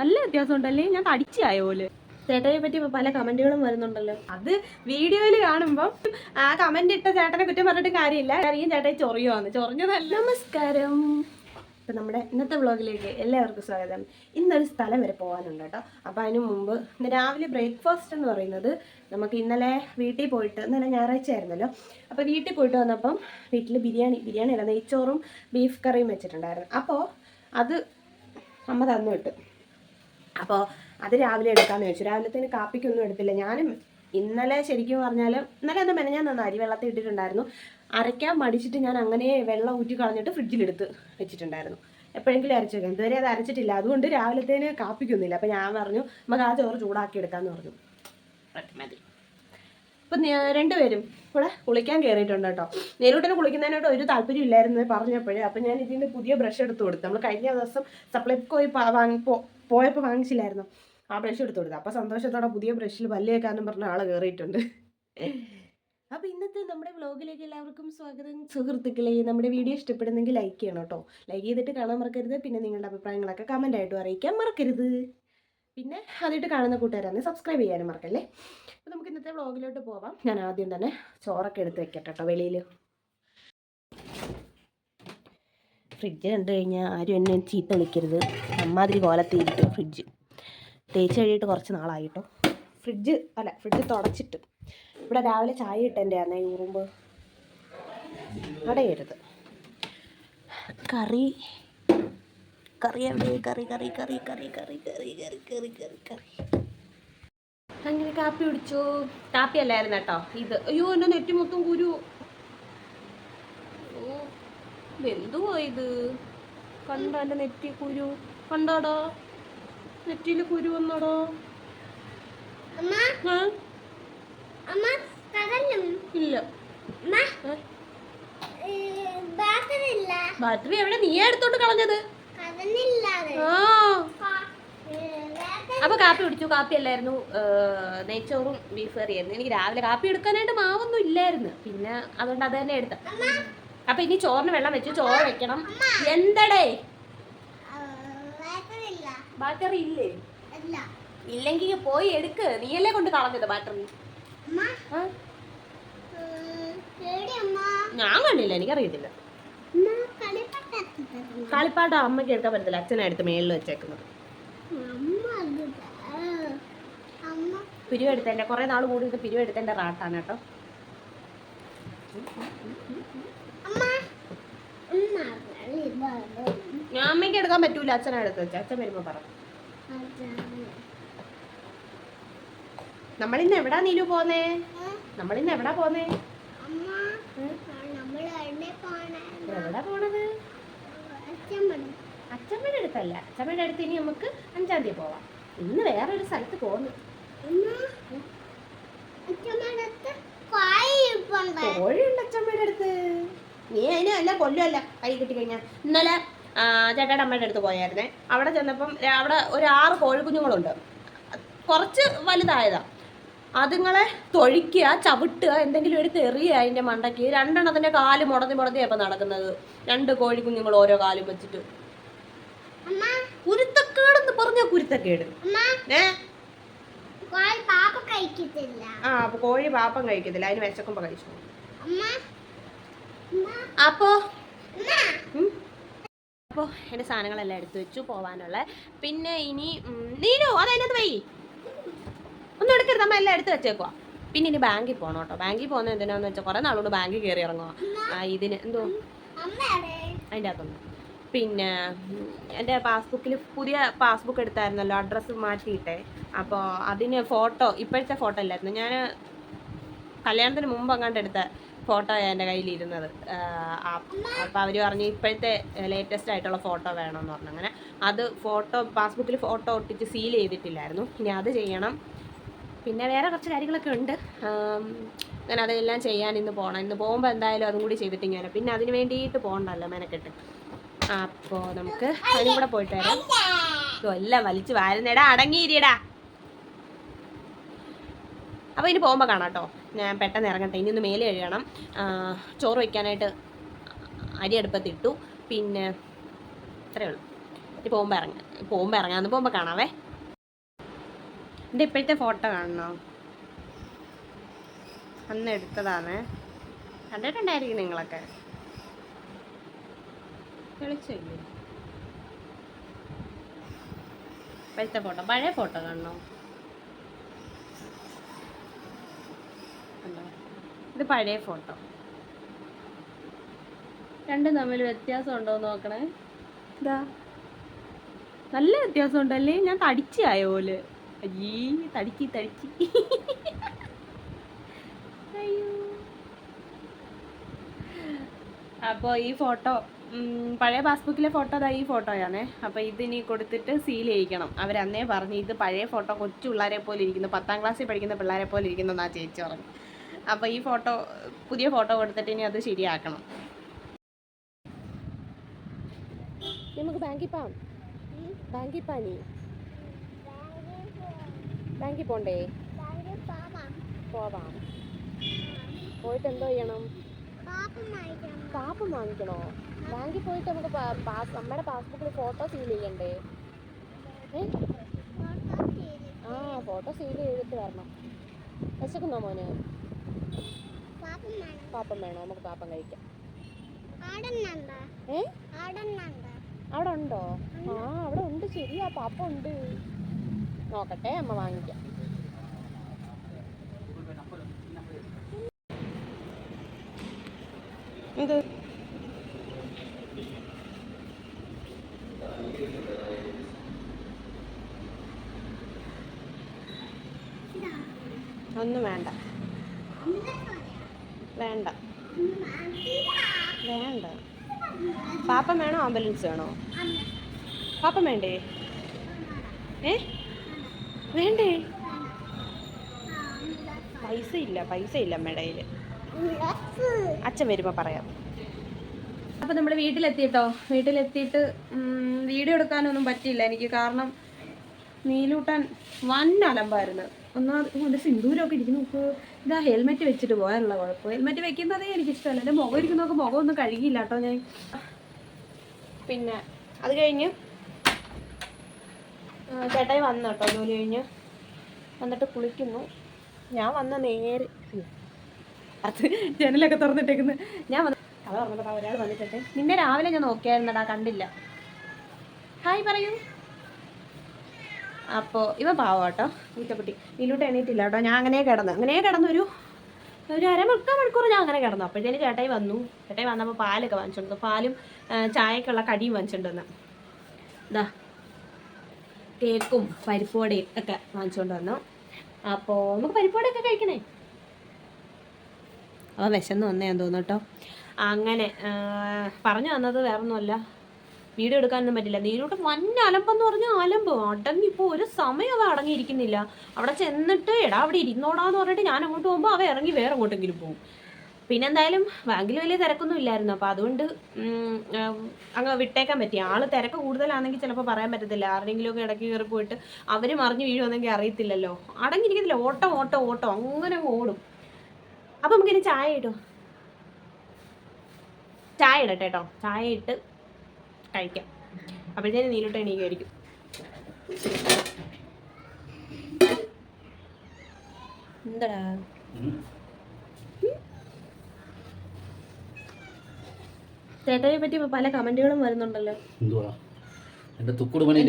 നല്ല വ്യത്യാസം ഉണ്ടല്ലേ ഞാൻ തടിച്ചായ പോലെ ചേട്ടനെ പറ്റി പല കമന്റുകളും വരുന്നുണ്ടല്ലോ. അത് വീഡിയോയിൽ കാണുമ്പോൾ ആ കമന്റ് ഇട്ട ചേട്ടനെ കുറ്റം പറഞ്ഞിട്ട് കാര്യമില്ല. അറിയാം ചേട്ടൻ ചൊറിയുവാന്ന്. ചൊറിഞ്ഞതല്ല. നമസ്കാരം. അപ്പൊ നമ്മുടെ ഇന്നത്തെ വ്ളോഗിലേക്ക് എല്ലാവർക്കും സ്വാഗതം. ഇന്നൊരു സ്ഥലം വരെ പോകാനുണ്ട് കേട്ടോ. അപ്പൊ അതിന് മുമ്പ് ഇന്ന് രാവിലെ ബ്രേക്ക്ഫാസ്റ്റ് എന്ന് പറയുന്നത് നമുക്ക് ഇന്നലെ വീട്ടിൽ പോയിട്ട് ഇന്നലെ ഞായറാഴ്ച ആയിരുന്നല്ലോ. അപ്പൊ വീട്ടിൽ പോയിട്ട് വന്നപ്പം വീട്ടിൽ ബിരിയാണി ബിരിയാണി അല്ല നെയ്ച്ചോറും ബീഫ് കറിയും വെച്ചിട്ടുണ്ടായിരുന്നു. അപ്പോ അത് അമ്മ തന്നു വിട്ടു. അപ്പോൾ അത് രാവിലെ എടുക്കാമെന്ന് വെച്ചു രാവിലത്തേന് കാപ്പിക്കൊന്നും എടുത്തില്ല. ഞാനും ഇന്നലെ ശരിക്കും പറഞ്ഞാൽ ഇന്നലെ അത് മെനഞ്ഞാൽ നന്ന അരി വെള്ളത്തിൽ ഇട്ടിട്ടുണ്ടായിരുന്നു. അരയ്ക്കാൻ മടിച്ചിട്ട് ഞാൻ അങ്ങനെ വെള്ളം ഊറ്റി കളഞ്ഞിട്ട് ഫ്രിഡ്ജിലെടുത്ത് വെച്ചിട്ടുണ്ടായിരുന്നു. എപ്പോഴെങ്കിലും അരച്ചു വെക്കാം ഇതുവരെ അത് അരച്ചിട്ടില്ല. അതുകൊണ്ട് രാവിലത്തേന് കാപ്പിക്കൊന്നുമില്ല. അപ്പം ഞാൻ പറഞ്ഞു നമുക്ക് ആ ചോറ് ചൂടാക്കി എടുക്കാമെന്ന് പറഞ്ഞു. മതി. ഇപ്പം രണ്ടുപേരും കൂടെ കുളിക്കാൻ കയറിയിട്ടുണ്ട് കേട്ടോ. നേരിട്ടിന് കുളിക്കുന്നതിനോട് ഒരു താല്പര്യം ഇല്ലായിരുന്നു പറഞ്ഞപ്പോഴേ. അപ്പം ഞാൻ ഇതിന്റെ പുതിയ ബ്രഷ് എടുത്ത് കൊടുത്തു. നമ്മൾ കഴിഞ്ഞ ദിവസം സപ്ലൈക്കോയി പോയപ്പോൾ വാങ്ങിച്ചില്ലായിരുന്നു. ആ ബ്രഷ് എടുത്തു കൊടുത്തു അപ്പോൾ സന്തോഷത്തോടെ പുതിയ ബ്രഷിൽ പല്ല് കേൾക്കാനും പറഞ്ഞ ആൾ കയറിയിട്ടുണ്ട് അപ്പോൾ ഇന്നത്തെ നമ്മുടെ വ്ലോഗിലേക്ക് എല്ലാവർക്കും സ്വാഗതം. സുഹൃത്തുക്കളെ നമ്മുടെ വീഡിയോ ഇഷ്ടപ്പെടുന്നെങ്കിൽ ലൈക്ക് ചെയ്യണം കേട്ടോ ലൈക്ക് ചെയ്തിട്ട് കാണാൻ മറക്കരുത്. പിന്നെ നിങ്ങളുടെ അഭിപ്രായങ്ങളൊക്കെ ആയിട്ട് അറിയിക്കാൻ മറക്കരുത്. പിന്നെ അതിട്ട് കാണുന്ന കൂട്ടുകാരാണ് സബ്സ്ക്രൈബ് ചെയ്യാനും മറക്കല്ലേ? അപ്പോൾ നമുക്ക് ഇന്നത്തെ വ്ളോഗിലോട്ട് പോവാം. ഞാൻ ആദ്യം തന്നെ ചോറൊക്കെ എടുത്ത് വെക്കട്ടെ കേട്ടോ വെളിയിൽ ഫ്രിഡ്ജ് കണ്ടു കഴിഞ്ഞാൽ ആരും എന്നെ ചീത്ത വിളിക്കരുത്. അമ്മാതിരി കോലത്തിരിക്കും ഫ്രിഡ്ജ്. തേച്ച് കഴിയിട്ട് കുറച്ച് നാളായിട്ടോ. ഫ്രിഡ്ജ് അല്ല ഫ്രിഡ്ജ് തുടച്ചിട്ട്. ഇവിടെ രാവിലെ ചായ ഇട്ടെന്റെ അന്നേ ഉറുമ്പ്. അടയരുത്. കറി. കറി എവിടെ? കറി കറി കറി കറി കറി കറി കറി കറി കറി കറി. അങ്ങനെ കാപ്പി കുടിച്ചു. കാപ്പി അല്ലായിരുന്നു കേട്ടോ ഇത്. അയ്യോ എന്നെ നെറ്റി മൊത്തം കുരു. ഓ ഇതെന്തുവാ ഇത്? കണ്ടോ എന്റെ നെറ്റി കുരു. കണ്ടോടോ? നെറ്റിയിൽ കുരു വന്നോടോ? ഇല്ല? ബാറ്ററി എവിടെ? നീ എടുത്തോണ്ട് കളഞ്ഞത്. ആ. അപ്പൊ കാപ്പി കുടിച്ചു. കാപ്പി അല്ലായിരുന്നു. നെയ്ച്ചോറും ബീഫ് കറിയായിരുന്നു. എനിക്ക് രാവിലെ കാപ്പി എടുക്കാനായിട്ട് മാവൊന്നും ഇല്ലായിരുന്നു. പിന്നെ അതുകൊണ്ട് അത് തന്നെ എടുത്ത അപ്പൊ ഇനി ചോറിന് വെള്ളം വെച്ച് ചോറ് വെക്കണം. എന്തടേ? ബാറ്ററി ഇല്ലേ? ഇല്ലെങ്കിൽ പോയി എടുക്ക്. നീയല്ലേ കൊണ്ട് കളഞ്ഞത് ബാറ്ററി? ഞാൻ കണ്ടില്ല എനിക്കറിയത്തില്ല. കളിപ്പാട്ടം അമ്മയ്ക്ക് എടുക്കാൻ പറ്റത്തില്ല. അച്ഛനായിട്ട് മേളിൽ വെച്ചേക്കുന്നത്. പിരിവെടുത്തതിന്റെ കുറെ നാൾ കൂടി ഇത് റാട്ടാണ് കേട്ടോ. ഞാൻ അമ്മയ്ക്ക് എടുക്കാൻ പറ്റൂല അച്ഛനാ എടുത്ത് വെച്ച. അച്ഛൻ വരുമ്പോ പറ. നമ്മളിന്ന് എവിടാ നീലു പോന്നേ? നമ്മളിന്ന് എവിടാ പോന്നേ? എവിടാ പോണത്? അച്ഛമ്മയുടെ അടുത്തല്ല. അച്ഛമ്മയുടെ അടുത്ത് ഇനി നമുക്ക് അഞ്ചാം തീയതി പോവാം. ഇന്ന് വേറൊരു സ്ഥലത്ത് പോന്നു. കോഴിയുണ്ട് അച്ഛമ്മയുടെ അടുത്ത്. നീ അതിനെ അല്ല കൊല്ലല്ല കൈ കിട്ടി കഴിഞ്ഞാൽ ഇന്നലെ ചേട്ടയുടെ അമ്മയുടെ അടുത്ത് പോയായിരുന്നേ. അവിടെ ചെന്നപ്പം അവിടെ ഒരു ആറ് കോഴിക്കുഞ്ഞുങ്ങളുണ്ട്. കുറച്ച് വലുതായതാ. അതുങ്ങളെ തൊഴിക്കുക ചവിട്ടുക എന്തെങ്കിലും ഒരു എറിയുക അതിന്റെ മണ്ടയ്ക്ക്. രണ്ടെണ്ണത്തിന്റെ കാൽ മുടന്തി മുടന്തിയാ അപ്പം നടക്കുന്നത്. രണ്ട് കോഴിക്കുഞ്ഞുങ്ങൾ ഓരോ കാലും വെച്ചിട്ട്. കുരുത്തക്കേടെന്ന് പറഞ്ഞ കുരുത്തക്കേട്. ഏ? ആ കോഴി പാപ്പം കഴിക്കത്തില്ല. അതിന് വിശക്കുമ്പോ കഴിച്ചു അപ്പോ. അപ്പോ എന്റെ സാധനങ്ങളെല്ലാം എടുത്തു വെച്ചു പോവാനുള്ള. പിന്നെ ഇനി നീനോ നീനു അതതിനകത്ത് വൈ. ഒന്നും എടുക്കരുത് അമ്മ എല്ലാം എടുത്ത് വെച്ചേക്കുവാ. പിന്നെ ഇനി ബാങ്കിൽ പോകണം കേട്ടോ. ബാങ്കിൽ പോകുന്നത് എന്തിനാന്ന് വെച്ചാൽ കുറേ നാളുകൊണ്ട് ബാങ്കിൽ കയറി ഇറങ്ങുക ആ ഇതിന് എന്തോ? അതിന്റെ അകത്തുണ്ട്. പിന്നെ എന്റെ പാസ്ബുക്കിൽ പുതിയ പാസ്ബുക്ക് എടുത്തായിരുന്നല്ലോ അഡ്രസ്സ് മാറ്റിയിട്ടെ. അപ്പോൾ അതിന് ഫോട്ടോ ഇപ്പോഴത്തെ ഫോട്ടോ അല്ലായിരുന്നു. ഞാൻ കല്യാണത്തിന് മുമ്പ് അങ്ങാണ്ട് എടുത്ത ഫോട്ടോ എന്റെ കയ്യിലിരുന്നത്. അപ്പോൾ അവർ പറഞ്ഞു ഇപ്പോഴത്തെ ലേറ്റസ്റ്റ് ആയിട്ടുള്ള ഫോട്ടോ വേണമെന്ന് പറഞ്ഞു. അങ്ങനെ അത് ഫോട്ടോ പാസ്ബുക്കിൽ ഫോട്ടോ ഒട്ടിച്ച് സീൽ ചെയ്തിട്ടില്ലായിരുന്നു. ഇനി അത് ചെയ്യണം. പിന്നെ വേറെ കുറച്ച് കാര്യങ്ങളൊക്കെ ഉണ്ട്. ഞാൻ അതെല്ലാം ചെയ്യാൻ ഇന്ന് പോകണം ഇന്ന് പോകുമ്പോൾ എന്തായാലും അതും കൂടി ചെയ്തിട്ട് ഞാൻ പിന്നെ അതിന് വേണ്ടിയിട്ട് പോകണ്ടല്ലോ മെനക്കെട്ട്. അപ്പോൾ നമുക്ക് അതിനും കൂടെ പോയിട്ട് വരാം. എല്ലാം വലിച്ചു വാരുന്നേടാ. അടങ്ങിയിരിയടാ. അപ്പോൾ ഇനി പോകുമ്പോൾ കാണാം കേട്ടോ ഞാൻ പെട്ടെന്ന് ഇറങ്ങട്ടെ. ഇനി ഒന്ന് മേലെ കഴുകണം. ചോറ് വയ്ക്കാനായിട്ട് അരി അടുപ്പത്തിട്ടു പിന്നെ അത്രേ ഉള്ളൂ. ഇനി പോകുമ്പോൾ ഇറങ്ങാം പോകുമ്പോൾ ഇറങ്ങാന്ന് പോകുമ്പോൾ കാണാവേ. എന്റെ ഇപ്പോഴത്തെ ഫോട്ടോ കാണണോ? അന്ന് എടുത്തതാണ്. കണ്ടിട്ടുണ്ടായിരിക്കും നിങ്ങളൊക്കെ. വിളിച്ചില്ലേ ഇപ്പോഴത്തെ ഫോട്ടോ. പഴയ ഫോട്ടോ കാണണോ കണ്ടോ? ഇത് പഴയ ഫോട്ടോ. രണ്ടും തമ്മിൽ വ്യത്യാസം ഉണ്ടോ എന്ന് നോക്കണേ. ഇതാ നല്ല വ്യത്യാസം ഉണ്ടല്ലേ ഞാൻ തടിച്ചായ പോലെ അയ്യേ തടിക്കി തടിച്ച് അയ്യോ. അപ്പോൾ ഈ ഫോട്ടോ പഴയ പാസ്ബുക്കിലെ ഫോട്ടോ അതാ ഈ ഫോട്ടോയാണേ. അപ്പോൾ ഇതിനി കൊടുത്തിട്ട് സീൽ ചെയ്യിക്കണം. അവരന്നേ പറഞ്ഞു ഇത് പഴയ ഫോട്ടോ കൊച്ചു പിള്ളേരെ പോലെ ഇരിക്കുന്നു. പത്താം ക്ലാസ്സിൽ പഠിക്കുന്ന പിള്ളേരെ പോലെ ഇരിക്കുന്നു എന്നാ ചേച്ചി പറഞ്ഞു. അപ്പോൾ ഈ ഫോട്ടോ പുതിയ ഫോട്ടോ കൊടുത്തിട്ട് ഇനി അത് ശരിയാക്കണം. നമുക്ക് ബാങ്കിൽ പോവാം ബാങ്കിൽ പാനി. ബാങ്കിൽ പോണ്ടേ? പോവാം. പോയിട്ട് എന്തോ ചെയ്യണം? പാപ്പം വാങ്ങിക്കണോ? ബാങ്കിൽ പോയിട്ട് നമുക്ക് പാസ് നമ്മുടെ പാസ്ബുക്കിൽ ഫോട്ടോ സീൽ ചെയ്യണ്ടേ? ആ ഫോട്ടോ സീൽ ചെയ്തിട്ട് വരണം. വിശക്കുന്നോ മോന്? പാപ്പം വേണോ. നമുക്ക് പാപ്പം കഴിക്കാം. അവിടെ ഉണ്ടോ? ആ അവിടെ ഉണ്ട്. ശരിയാ പാപ്പം ഉണ്ട്. നോക്കട്ടെ അമ്മ വാങ്ങിക്കാം. ഇത് ഒന്നും വേണ്ട വേണ്ട വേണ്ട പാപ്പം വേണോ ആംബുലൻസ് വേണോ? പാപ്പ വേണ്ടേ? ഏ? വേണ്ടേ? പൈസ ഇല്ല പൈസ ഇല്ല അമ്മയുടെ അച്ഛൻ വരുമ്പോൾ പറയാം. അപ്പോൾ നമ്മൾ വീട്ടിലെത്തിയിട്ടോ? വീട്ടിലെത്തിയിട്ട് വീഡിയോ എടുക്കാനൊന്നും പറ്റിയില്ല എനിക്ക്. കാരണം നീലൂട്ടാൻ വൻ അലമ്പായിരുന്നു. ഒന്നാമത് എന്റെ സിന്ദൂരമൊക്കെ ഇരിക്കുന്നു. നോക്ക് ഇതാ ഹെൽമെറ്റ് വെച്ചിട്ട് പോകാനുള്ള കുഴപ്പം. ഹെൽമെറ്റ് വെക്കുന്നതേ എനിക്ക് ഇഷ്ടമല്ല എന്റെ മുഖം ഇരിക്കുന്നതൊക്കെ മുഖമൊന്നും കഴുകിയില്ല കേട്ടോ ഞാൻ. പിന്നെ അത് കഴിഞ്ഞ് ചേട്ടായി വന്നു കേട്ടോ ജോലി കഴിഞ്ഞ്. വന്നിട്ട് കുളിക്കുന്നു. ഞാൻ വന്ന നേരെ അത് ജനലൊക്കെ തുറന്നിട്ടേക്കുന്നു. ഞാൻ വന്ന് കഥ തുറന്നിട്ട് ഒരാൾ വന്നിട്ടെ നിന്നെ രാവിലെ ഞാൻ നോക്കിയായിരുന്നടാ കണ്ടില്ല. ഹായ് പറയൂ. അപ്പോൾ ഇവ പാവം കേട്ടോ ഈറ്റക്കുട്ടി നീലൂട്ട് എണീറ്റില്ല കേട്ടോ ഞാൻ അങ്ങനെ കിടന്നു അങ്ങനെ കിടന്നൊരു ഒരു അരമുക്കാൽ മണിക്കൂർ ഞാൻ അങ്ങനെ കിടന്നു. അപ്പോഴത്തേന് ചേട്ടായി വന്നു. ചേട്ടായി വന്നപ്പോൾ പാലൊക്കെ വാങ്ങിച്ചിട്ടുണ്ട് പാലും ചായക്കുള്ള കടിയും വാങ്ങിച്ചോണ്ട് വന്നു. ഇതാ കേക്കും പരിപ്പുവടയും ഒക്കെ വാങ്ങിച്ചുകൊണ്ട് വന്നു. അപ്പോൾ നമുക്ക് പരിപ്പുവടയൊക്കെ കഴിക്കണേ. അപ്പോൾ വിശന്ന് വന്നേ തോന്നുന്നു കേട്ടോ. അങ്ങനെ പറഞ്ഞു വന്നത് വേറൊന്നുമല്ല. വീഡിയോ എടുക്കാനൊന്നും പറ്റില്ല. നീരോട്ട് വന്ന അലമ്പെന്ന് പറഞ്ഞാൽ അലമ്പ്. അടങ്ങി ഇപ്പോൾ ഒരു സമയം അവ അടങ്ങിയിരിക്കുന്നില്ല. അവിടെ ചെന്നിട്ട് എടാ അവിടെ ഇരുന്നോടാന്ന് പറഞ്ഞിട്ട് ഞാൻ അങ്ങോട്ട് പോകുമ്പോൾ അവ ഇറങ്ങി വേറെ എങ്ങോട്ടെങ്കിലും പോകും. പിന്നെ എന്തായാലും ബാങ്കിൽ വലിയ തിരക്കൊന്നും ഇല്ലായിരുന്നു. അപ്പോൾ അതുകൊണ്ട് അങ്ങ് വിട്ടേക്കാൻ പറ്റി. ആൾ തിരക്ക് കൂടുതലാണെങ്കിൽ ചിലപ്പോൾ പറയാൻ പറ്റത്തില്ല. ആരുടെങ്കിലും ഒക്കെ ഇടയ്ക്ക് കയറി പോയിട്ട് അവർ മറിഞ്ഞ് വീഴുമെന്നെങ്കിൽ അറിയത്തില്ലല്ലോ. അടങ്ങിയിരിക്കത്തില്ല ഓട്ടം ഓട്ടം ഓട്ടം. അങ്ങനെ ഓടും. അപ്പം നമുക്കിനി ചായ ഇട്ടോ? ചായ ഇടട്ടെ കേട്ടോ ചായ ഇട്ട് കഴിക്കാം. അപ്പോഴത്തേന് നീലോട്ട് എണീക്കുമായിരിക്കും. എന്താടാ? ചേട്ടനെ പറ്റി പല കമന്റുകളും വരുന്നുണ്ടല്ലോ. എന്തുവാ? എന്റെ തുക്കുട് പണി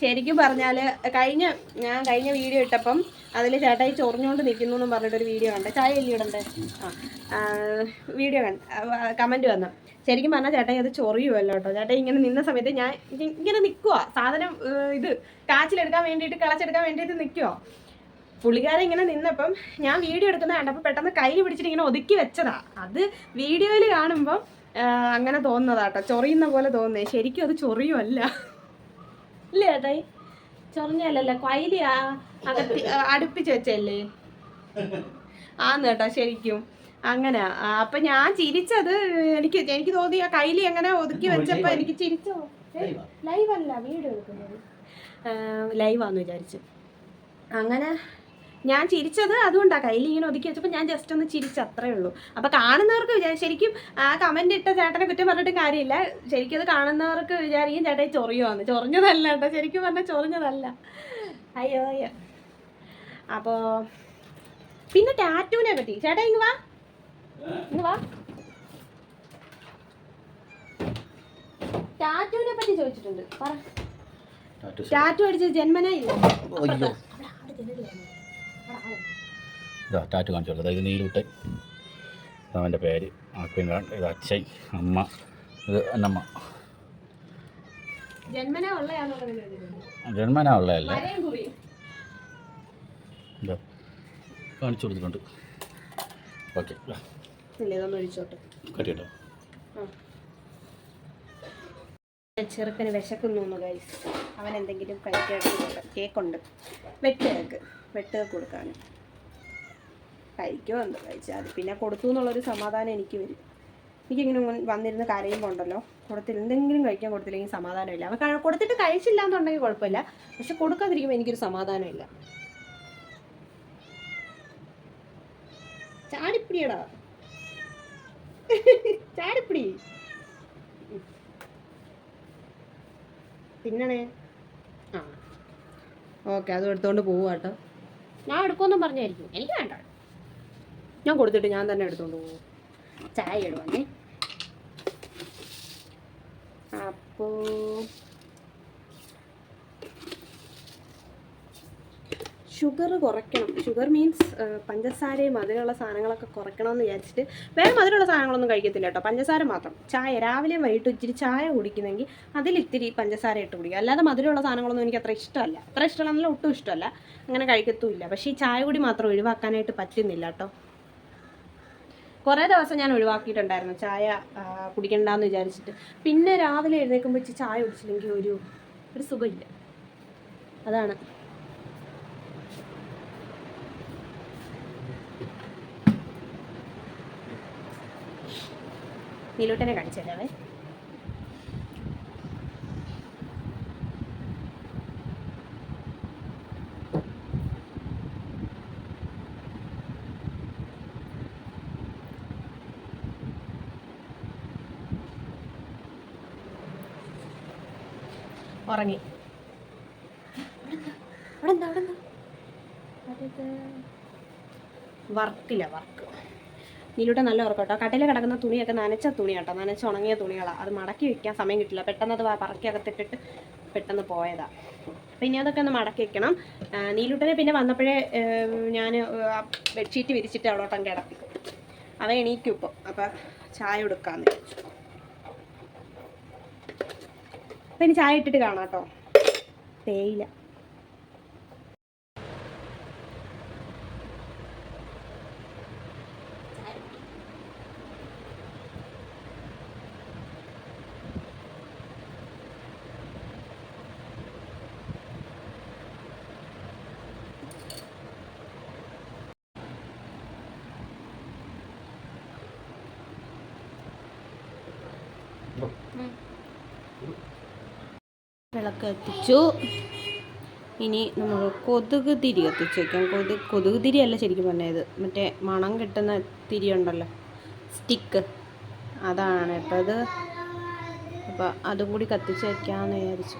ശരിക്കും പറഞ്ഞാൽ കഴിഞ്ഞ ഞാൻ കഴിഞ്ഞ വീഡിയോ ഇട്ടപ്പം അതിൽ ചേട്ടായി ചൊറിഞ്ഞുകൊണ്ട് നിൽക്കുന്നു എന്നും പറഞ്ഞിട്ടൊരു വീഡിയോ കണ്ട്. ചായ അല്ലേ ഇടണ്ടേ ആ വീഡിയോ കണ്ട്. കമന്റ് വന്നു. ശരിക്കും പറഞ്ഞാൽ ചേട്ടായി അത് ചൊറിയുമല്ലോ കേട്ടോ. ചേട്ടായി ഇങ്ങനെ നിന്ന സമയത്ത് ഞാൻ ഇങ്ങനെ നിൽക്കുക സാധനം ഇത് കാച്ചിലെടുക്കാൻ വേണ്ടിയിട്ട് കളച്ചെടുക്കാൻ വേണ്ടിയിട്ട് നിൽക്കുവോ പുള്ളിക്കാരൻ ഇങ്ങനെ നിന്നപ്പം ഞാൻ വീഡിയോ എടുക്കുന്ന കണ്ടപ്പോൾ പെട്ടെന്ന് കൈ പിടിച്ചിട്ട് ഇങ്ങനെ ഒതുക്കി വെച്ചതാ. അത് വീഡിയോയിൽ കാണുമ്പം അങ്ങനെ തോന്നുന്നതാട്ടോ ചൊറിയുന്ന പോലെ തോന്നുന്നേ. ശരിക്കും അത് ചൊറിയുമല്ല ഇല്ലേ ചേട്ടായി? ചൊറിഞ്ഞല്ലല്ല? കൈലിയാ അകത്തി അടുപ്പിച്ച് വെച്ചല്ലേ? ആന്ന് കേട്ടോ ശരിക്കും. അങ്ങനെ. അപ്പൊ ഞാൻ ചിരിച്ചത് എനിക്ക് എനിക്ക് തോന്നി ആ കൈലി എങ്ങനെ ഒതുക്കി വെച്ചപ്പോ എനിക്ക് ചിരിച്ചോ? ലൈവ് അല്ല വീഡിയോ എടുക്കുന്നത് ലൈവാന്ന് വിചാരിച്ചു. അങ്ങനെ ഞാൻ ചിരിച്ചത് അതുകൊണ്ടാണ് കയ്യിൽ ഇങ്ങനെ ഒതുക്കി വെച്ചപ്പോൾ ഞാൻ ജസ്റ്റ് ഒന്ന് ചിരിച്ച അത്രേ ഉള്ളൂ. അപ്പോൾ കാണുന്നവർക്ക് ശരിക്കും ആ കമന്റ് ഇട്ട ചേട്ടനെ കുറ്റം പറഞ്ഞിട്ട് കാര്യമില്ല. ശരിക്കും അത് കാണുന്നവർക്ക് വിചാരിക്കും ചേട്ടായി ചൊറിയുവാന്ന്. ചൊറിഞ്ഞതല്ല കേട്ടോ. ശരിക്കും പറഞ്ഞാൽ ചൊറിഞ്ഞതല്ല. അയ്യോ അയ്യോ. അപ്പോൾ പിന്നെ ടാറ്റൂനെ പറ്റി. ചേട്ടാ ഇങ്ങ് വാ. ഇങ്ങ് വാ. ടാറ്റൂനെ പറ്റി ചോദിച്ചിട്ടുണ്ട്. പറ. ടാറ്റു ശരി. ടാറ്റു അടിച്ചത് ജന്മന ഇല്ല അയ്യോ ഇതാ ടാറ്റു കാണിച്ചു കൊടുത്തത്. ഇത് നീലൂട്ട്. അവന്റെ പേര്. ആക്വിൻ ഇത് അച്ഛൻ അമ്മ ഇത് എന്നമ്മ ജന്മന ഉള്ളതല്ലേ കാണിച്ചു കൊടുത്തിട്ടുണ്ട്. ഓക്കെ കട്ടിട്ടോ ചെറുക്കന് വിശക്കുന്നു ഗൈസ് അവൻ എന്തെങ്കിലും കഴിക്കാൻ കേക്കുണ്ട്. വെട്ട് കേക്ക്. വെട്ട് കേക്ക് കൊടുക്കാൻ കഴിക്കുമോ എന്തോ കഴിച്ചാൽ മതി പിന്നെ കൊടുത്തു എന്നുള്ളൊരു സമാധാനം എനിക്ക് വരും. എനിക്കിങ്ങനെ വന്നിരുന്ന് കരയുമ്പോൾ ഉണ്ടല്ലോ കൊടുത്തില്ല എന്തെങ്കിലും കഴിക്കാൻ കൊടുത്തില്ലെങ്കിൽ സമാധാനമില്ല. കഴി- കൊടുത്തിട്ട് കഴിച്ചില്ല എന്നുണ്ടെങ്കിൽ കുഴപ്പമില്ല. പക്ഷെ കൊടുക്കാതിരിക്കുമ്പോൾ എനിക്കൊരു സമാധാനമില്ല. ചാടിപ്പിടിയടാ. ചാടിപ്പിടി. തിന്നണേ ആ. ഓക്കെ അത് എടുത്തോണ്ട് പോവുക കേട്ടോ ഞാൻ എടുക്കുമെന്നും പറഞ്ഞായിരിക്കും. എനിക്ക് വേണ്ട. ഞാൻ കൊടുത്തിട്ട് ഞാൻ തന്നെ എടുത്തോണ്ട് പോകും ചായ ഇടുവാന്നേ അപ്പോ ഷുഗർ കുറയ്ക്കണം. ഷുഗർ മീൻസ് പഞ്ചസാരയും മധുരമുള്ള സാധനങ്ങളൊക്കെ കുറയ്ക്കണം എന്ന് വിചാരിച്ചിട്ട് വേറെ മധുരമുള്ള സാധനങ്ങളൊന്നും കഴിക്കത്തില്ല കേട്ടോ. പഞ്ചസാര മാത്രം. ചായ രാവിലെ വൈകിട്ട് ഇച്ചിരി ചായ കുടിക്കുന്നെങ്കിൽ അതിൽ ഇത്തിരി പഞ്ചസാര ഇട്ട് കുടിക്കുക. അല്ലാതെ മധുരമുള്ള സാധനങ്ങളൊന്നും എനിക്ക് അത്ര ഇഷ്ടമല്ല. അത്ര ഇഷ്ടമല്ല ഒട്ടും ഇഷ്ടമല്ല. അങ്ങനെ കഴിക്കത്തുമില്ല. പക്ഷേ ഈ ചായ കൂടി മാത്രം ഒഴിവാക്കാനായിട്ട് പറ്റുന്നില്ല കേട്ടോ. കുറേ ദിവസം ഞാൻ ഒഴിവാക്കിയിട്ടുണ്ടായിരുന്നു. ചായ കുടിക്കണ്ടെന്ന് വിചാരിച്ചിട്ട്. പിന്നെ രാവിലെ എഴുന്നേൽക്കുമ്പോൾ ഇച്ചിരി ചായ കുടിച്ചില്ലെങ്കിൽ ഒരു ഒരു സുഖമില്ല. അതാണ്. നീലൂട്ടനെ കാണിച്ചു തരാവേ. ഉറങ്ങി. വർക്കില്ല വർക്ക്. നീലൂട്ട നല്ല ഉറക്കം കേട്ടോ കടയിൽ കിടക്കുന്ന തുണിയൊക്കെ നനച്ച തുണി കേട്ടോ. നനച്ച ഉണങ്ങിയ തുണികളാണ് അത് മടക്കി വെക്കാൻ സമയം കിട്ടില്ല. പെട്ടെന്ന് അത് വ- പറക്കി അകത്തിട്ടിട്ട് പെട്ടെന്ന് പോയതാ. അപ്പം ഇനി അതൊക്കെ ഒന്ന് മടക്കി വെക്കണം. നീലൂട്ടനെ പിന്നെ വന്നപ്പോഴേ ഞാൻ ബെഡ്ഷീറ്റ് വിരിച്ചിട്ട് അവിടോട്ടം കിടത്തി. അവ എണീക്കും ഇപ്പോൾ അപ്പം ചായ കൊടുക്കാമെന്ന് വിചാരിച്ചു. അപ്പം ഇനി ചായ ഇട്ടിട്ട് കാണാം കേട്ടോ. തേയില. വിളക്ക് കത്തിച്ചു ഇനി നമ്മൾ കൊതുക് തിരി കത്തിച്ച് വയ്ക്കാം. കൊതുക് കൊതുക് തിരിയല്ല ശരിക്കും പറഞ്ഞത്. മറ്റേ മണം കിട്ടുന്ന തിരി ഉണ്ടല്ലോ സ്റ്റിക്ക് അതാണ് കേട്ടോ അത് അപ്പോൾ അതും കൂടി കത്തിച്ച് വയ്ക്കാമെന്ന് വിചാരിച്ചു.